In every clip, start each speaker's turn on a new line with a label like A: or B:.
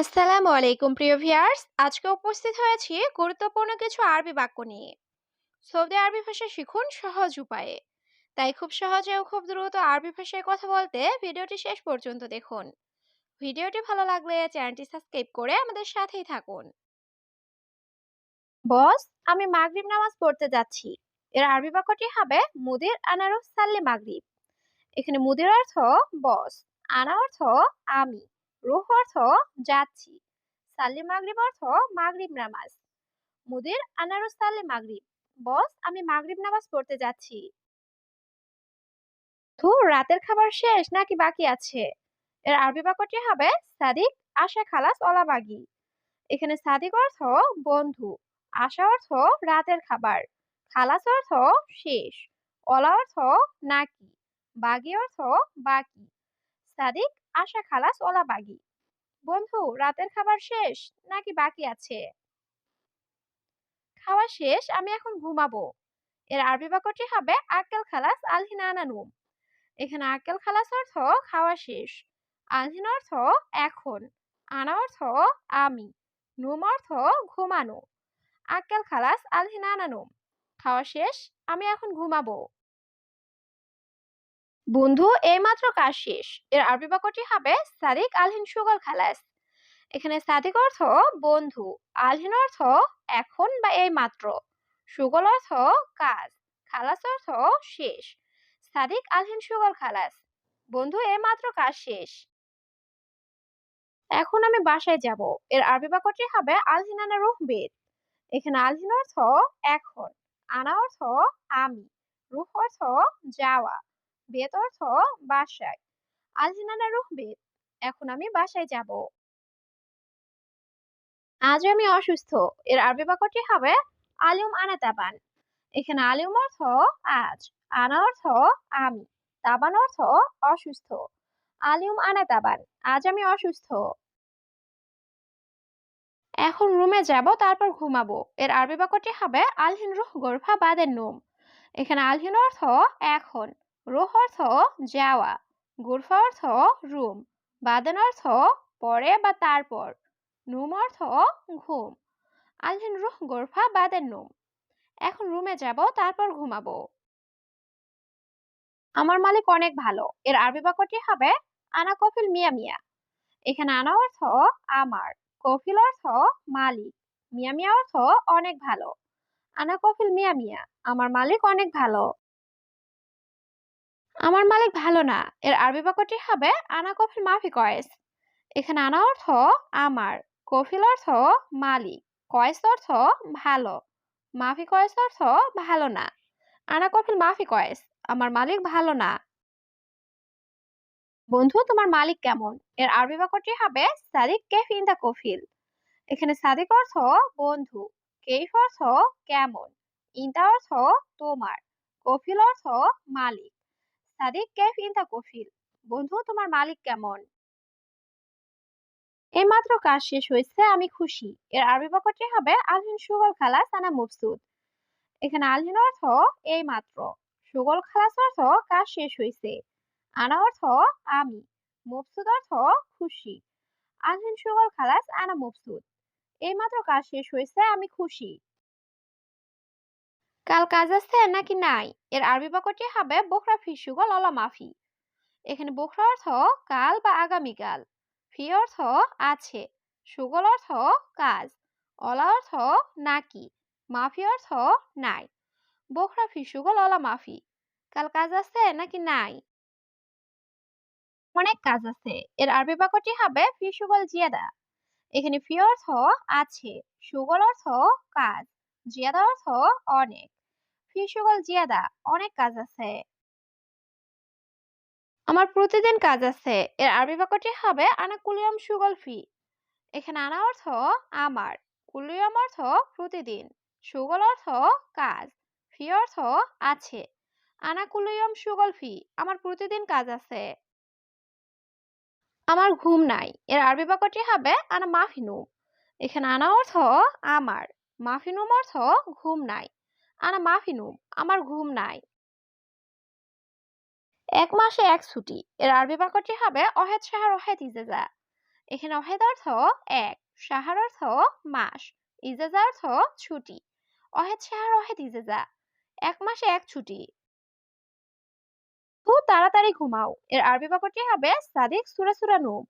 A: আসসালামু আলাইকুম, প্রিয় ভিউয়ার্স। আজকে উপস্থিত হয়েছি গুরুত্বপূর্ণ কিছু আরবি বাক্য নিয়ে। সৌদি আরবি ভাষা শিখুন সহজ উপায়ে। তাই খুব সহজে ও খুব দ্রুত আরবি ভাষায় কথা বলতে ভিডিওটি শেষ পর্যন্ত দেখুন। ভিডিওটি ভালো লাগলে চ্যানেলটি সাবস্ক্রাইব করে আমাদের সাথেই থাকুন। বস, আমি মাগরিব নামাজ পড়তে যাচ্ছি। এর আরবি বাক্যটি হবে মুদির আনারু সাল্লি মাগরিব। এখানে মুদির অর্থ বস, আনা অর্থ আমি। অর্থ যাচ্ছি। সাল্লি মাগরিব অর্থ মাগরিব নামাজ। মুদির আনারুস সাল্লি মাগরিব। বস, আমি মাগরিব নামাজ পড়তে যাচ্ছি। রাতের খাবার শেষ নাকি বাকি আছে? এর আরবি বাক্যটি হবে সাদিক, আশা, খালাস অলা বাগি এখানে সাদিক অর্থ বন্ধু, আশা অর্থ রাতের খাবার, খালাস অর্থ শেষ, অলা অর্থ নাকি, বাগি অর্থ বাকি। সাদিক আশা খালাস, ওলা বাগি। বন্ধু, রাতের খাবার শেষ নাকি বাকি আছে? খাওয়া শেষ, আমি এখন ঘুমাবো। এর আরবি বাক্যটি হবে, আক্কেল খালাস আলহিনা আনানুম। এখানে আক্কেল খালাস অর্থ, খাওয়া শেষ। আলহিন অর্থ, এখন। আনা অর্থ, আমি। নুম অর্থ, ঘুমানো। আক্কেল খালাস আলহিনা আনানুম। খাওয়া শেষ, আমি এখন ঘুমাবো। বন্ধু, এইমাত্র কাজ শেষ। এর আরবি বাক্যটি হবে সাদিক আলহিন সুগল খালাস। এখানে সাদিক অর্থ বন্ধু, আলহিন অর্থ এখন বা এই মাত্র সুগল অর্থ কাজ, খালাস অর্থ শেষ। সাদিক আলহিন সুগল খালাস। বন্ধু, এইমাত্র কাজ শেষ। এখন আমি বাসায় যাব। এর আরবি বাক্যটি হবে আলহিন আনা রুহ বেদ। এখানে আলহিন অর্থ এখন, আনা অর্থ আমি, রুহ অর্থ যাওয়া। বেত অর্থ বাসায়। আলহিনানা রুহ বেত এখন আমি বাসায় যাব। আজ আমি অসুস্থ, এর আরবি বাক্যটি হবে আলিম আনা তাবান। এখানে আলিম অর্থ আজ, আনা অর্থ আমি, তাবান অর্থ অসুস্থ। আলিম আনা তাবান, আজ আমি অসুস্থ। এখন রুমে যাব, তারপর ঘুমাবো। এর আরবি বাক্যটি হবে আলহিন রুহ গোরফা বাদের নোম। এখানে আলহিন অর্থ এখন। রুহ অর্থ যাওয়া গুরফা অর্থ রুম বাদান অর্থ পরে বা তারপর নুম অর্থ ঘুম। আলহিন রুহ গোরফা বাদেন, নুম। এখন রুমে যাব তারপর ঘুমাবো। আমার মালিক অনেক ভালো। এর আরবি বাক্যটি হবে, আনা কফিল মিয়া মিয়া। এখানে আনা অর্থ আমার কফিল অর্থ মালিক। মিয়া মিয়া অর্থ অনেক ভালো। আনা কফিল মিয়া মিয়া আমার মালিক অনেক ভালো। আমার মালিক ভালো না। এর আরবি বাক্যটি হবে, আনা কফিল মাফি কয়েস। এখানে আনা অর্থ আমার কফিল অর্থ মালিক কয়েস অর্থ ভালো মাফি কয়েস অর্থ ভালো না আনা কফিল মাফি কয়েস আমার মালিক ভালো না বন্ধু, তোমার মালিক কেমন? এর আরবি বাক্যটি হবে, সাদিক কেফ ইন দা কফিল এখানে সাদিক অর্থ বন্ধু কেফ অর্থ কেমন ইনতা অর্থ তোমার কফিল অর্থ মালিক সাদিক কেফ ইনতা কফিল বন্ধু, তোমার মালিক কেমন? এইমাত্র কাজ শেষ হয়েছে, আমি খুশি। এর আরবি বাক্যটি হবে, আলহিন সুগল খালাস আনা মুফসুদ। এখানে আলহিন অর্থ এই মাত্র সুগল খালাস অর্থ, কাজ শেষ হয়েছে। আনা অর্থ, আমি। মুফসুদ অর্থ, খুশি। আলহিন সুগল খালাস আনা মুফসুদ। এইমাত্র কাজ শেষ হয়েছে, আমি খুশি। কাল কাজ আছে নাকি নাই? এর আরবি বাক্যটি হবে বোখরা ফি সুগল অলা মাফি এখানে বোখরা অর্থ কাল বা আগামীকাল ফি অর্থ আছে সুগল অর্থ কাজ অলা অর্থ নাকি মাফি অর্থ নাই বোখরা ফি সুগল অলা মাফি কাল কাজ আছে নাকি নাই অনেক কাজ আছে এর আরবি বাক্যটি হবে ফি সুগল জিয়াদা এখানে ফি অর্থ আছে সুগল অর্থ কাজ জিয়াদা অর্থ অনেক ফি সুগল জিয়াদা, অনেক কাজ আছে। আমার প্রতিদিন কাজ আছে। এর আরবি বাক্যটি হবে, আনা কুলিয়ম সুগল ফি। এখানে আনা অর্থ, আমার। কুলিয়ম অর্থ, প্রতিদিন। সুগল অর্থ, কাজ। ফি অর্থ, আছে। আনা কুলিয়ম সুগল ফি। আমার প্রতিদিন কাজ আছে। আমার ঘুম নাই। এর আরবি বাক্যটি হবে, আনা মাফিনুম এখানে আনা অর্থ, আমার। মাফিনুম অর্থ, ঘুম নাই। আনা মাফিনুম আমার ঘুম নাই। এক মাসে এক ছুটি। এর আরবি বাক্যটি হবে অহেদ শাহর অহেদ ইজেজা। এখানে অহেদ অর্থ এক, সাহার অর্থ মাস। ইজাজা অর্থ ছুটি। অহেদ সাহার অহেদ ইজাজা। এক মাসে এক ছুটি। খুব তাড়াতাড়ি ঘুমাও। এর আরবি বাক্যটি হবে সাদিক সুরা সুরা নুম।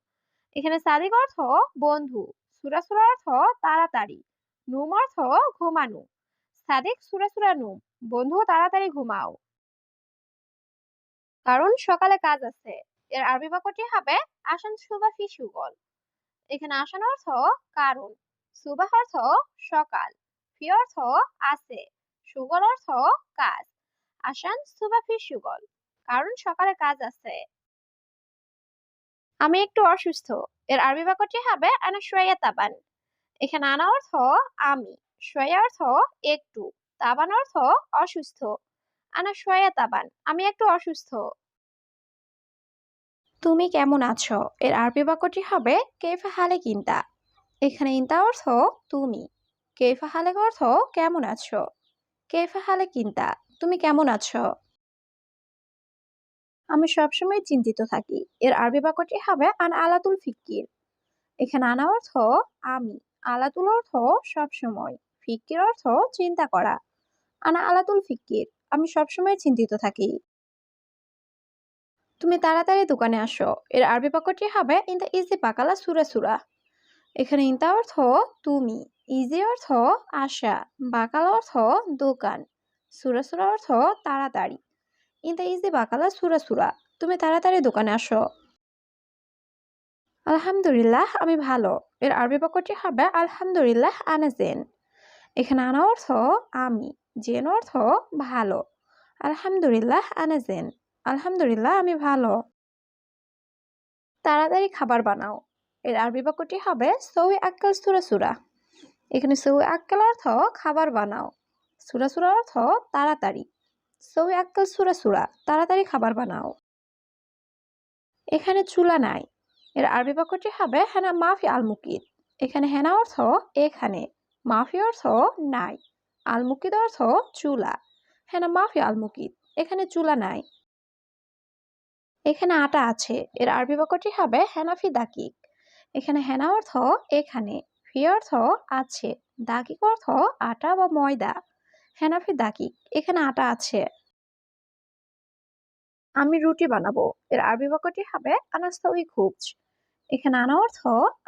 A: এখানে সাদিক অর্থ বন্ধু। সুরা সুরা অর্থ তাড়াতাড়ি। নুম অর্থ ঘুমানো। সাদিক সুরা সুরা নুম বন্ধু তাড়াতাড়ি ঘুমাও। কারণ সকালে কাজ আছে। এর আরবি বাক্যটি হবে, আসান সুবা ফি সুগল। এখানে আসান অর্থ কারণ সুবাহ অর্থ সকাল, ফি অর্থ আছে, সুগল অর্থ কাজ, আসান সুবা ফি সুগল। কারণ সকালে কাজ আছে। আমি একটু অসুস্থ। এর আরবি বাক্যটি হবে আনা তাবান। এখানে আনা অর্থ, আমি। অর্থ একটু, তাবান অর্থ অসুস্থ। আনা শোয়া তাবান, আমি একটু অসুস্থ। তুমি কেমন আছো? এর আরবি বাক্যটি হবে কেফা হালে কিন্তা। এখানে ইন্তা অর্থ তুমি। কেফা হালে অর্থ কেমন আছো? কেফা হালে কিন্তা, তুমি কেমন আছো? আমি সবসময় চিন্তিত থাকি। এর আরবি বাক্যটি হবে আন আলাতুল ফিক্কির। এখানে আনা অর্থ আমি, আলাতুল অর্থ সবসময়। ফিক্কির অর্থ চিন্তা করা। আনা আলাতুল ফিক্কির আমি সবসময় চিন্তিত থাকি। তুমি তাড়াতাড়ি দোকানে আসো। এর আরবি বাক্যটি হবে, ইনতা ইজি পাকালা সুরা সুরা। এখানে ইনতা অর্থ, তুমি। ইজি অর্থ, আশা। বাকালা অর্থ, দোকান। সুরা সুরা অর্থ, তাড়াতাড়ি। ইনতা ইজি বাকালা সুরা সুরা। তুমি তাড়াতাড়ি দোকানে আসো। আলহামদুলিল্লাহ, আমি ভালো। এর আরবি বাক্যটি হবে, আলহামদুলিল্লাহ, আনা জেন। এখানে আনা অর্থ আমি, জেন অর্থ ভালো। আলহামদুলিল্লাহ আনা জেন, আলহামদুলিল্লাহ আমি ভালো। তাড়াতাড়ি খাবার বানাও। এর আরবি বাক্যটি হবে সৌই আক্কাল সুরা সুরা। এখানে সৌই আক্কাল অর্থ খাবার বানাও। সুরা সুরা অর্থ তাড়াতাড়ি। সৌই আক্কাল সুরা সুরা, তাড়াতাড়ি খাবার বানাও। এখানে চুলা নাই। এর আরবি বাক্যটি হবে হেনা মাফি আলমুকিদ এখানে হেনা অর্থ এখানে। মাফি অর্থ নাই আলমুকিদ অর্থ চুলা। হেনা মাফি আলমুকিদ, এখানে চুলা নাই। এখানে আটা আছে, এর আরবি বাক্যটি হবে হেনাফি দাকিক। এখানে হেনা অর্থ এখানে ফি অর্থ আছে দাকিক অর্থ আটা বা ময়দা। হেনাফি দাকিক, এখানে আটা আছে। আমি রুটি বানাবো, এর আরবি বাক্যটি হবে আনাস্তই খুবজ। এখানে আনা অর্থ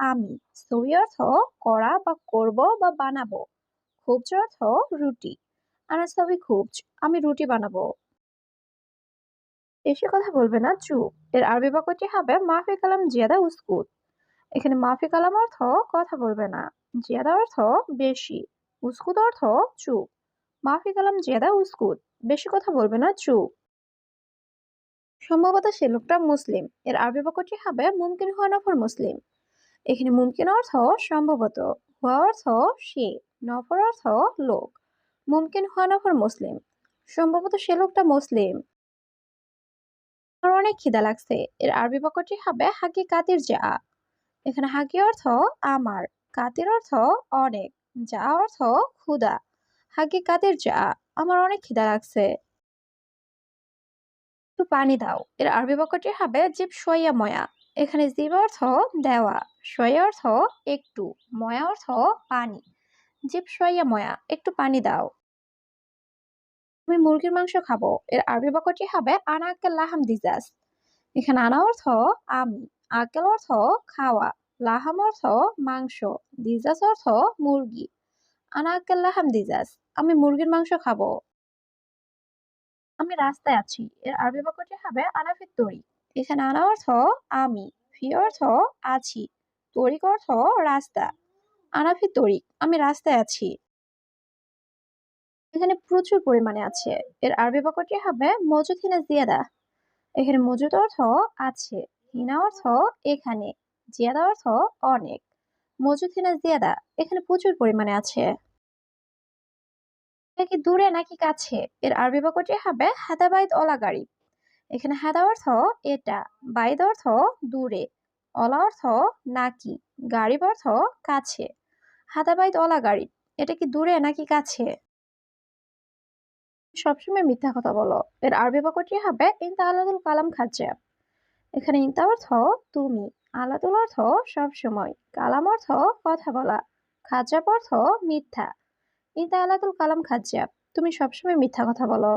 A: আমি সই অর্থ করা বা করব বা বানাবো। খুবজ অর্থ রুটি। আনাস্তই খুবজ, আমি রুটি বানাবো। বেশি কথা বলবে না, চুপ। এর আরবি বাক্যটি হবে মাফি কালাম জিয়াদা উস্কুত। এখানে মাফি কালাম অর্থ কথা বলবে না, জিয়াদা অর্থ বেশি, উস্কুত অর্থ চুপ। মাফি কালাম জিয়াদা উস্কুত, বেশি কথা বলবে না, চুপ। সম্ভবত সে লোকটা মুসলিম। এর আরবি বাক্যটি হবে মুমকিন হওয়া নফর মুসলিম। এখানে মুমকিন অর্থ সম্ভবত হওয়া অর্থ সে, নফর অর্থ লোক। মুমকিন হওয়া নফর মুসলিম। সম্ভবত সে লোকটা মুসলিম। আমার অনেক খিদা লাগছে। এর আরবি বাক্যটি হবে হাকি কাতির যা এখানে হাকি অর্থ আমার, কাতির অর্থ অনেক যা অর্থ ক্ষুদা হাকি কাতির যা আমার অনেক খিদা লাগছে। একটু পানি দাও। এর আরবি বাক্যটি হবে জীব সইয়া ময়া। এখানে জীব অর্থ দেওয়া সইয়া অর্থ একটু, ময়া অর্থ পানি। জীব সইয়া ময়া, একটু পানি দাও। আমি মুরগির মাংস খাব। এর আরবি বাক্যটি হবে আনা লাহাম দিজাস। এখানে আনা অর্থ আমি আক্কেল অর্থ খাওয়া, লাহাম অর্থ মাংস, দিজাস অর্থ মুরগি। আনা লাহাম দিজাস। আমি মুরগির মাংস খাব। আমি রাস্তায় আছি। এর আরবি বাক্যটি হবে আনাফি তরি। এখানে আনা অর্থ আমি, ফি অর্থ আছি। তরিক অর্থ রাস্তা। আনাফি তরিক, আমি রাস্তায় আছি। এখানে প্রচুর পরিমাণে আছে। এর আরবি বাক্যটি হবে মজুদ হিনা জিয়াদা। এখানে মজুদ অর্থ আছে, হিনা অর্থ এখানে, জিয়াদা অর্থ অনেক। মজুদ হিনা জিয়াদা, এখানে প্রচুর পরিমাণে আছে। কি দূরে নাকি কাছে? এর আরবি বাক্যটি হবে হাদা বাইদ অলা গাড়ি। এখানে হাদা অর্থ এটা, বাইদ অর্থ দূরে, অলা অর্থ নাকি গাড়ি অর্থ কাছে। হাদা বাইদ অলা গাড়ি, এটা কি দূরে নাকি কাছে? সবসময় মিথ্যা কথা বলো। এর আরবি বাক্যটি হবে ইনতা আলাদুল কালাম খাজ্জা। এখানে ইনতা অর্থ তুমি আলাদুল অর্থ সবসময়, কালাম অর্থ কথা বলা, খাজ্জাব অর্থ মিথ্যা। ইনতা আলাতুল কালাম খাজ্জাব তুমি সবসময় মিথ্যা কথা বলো।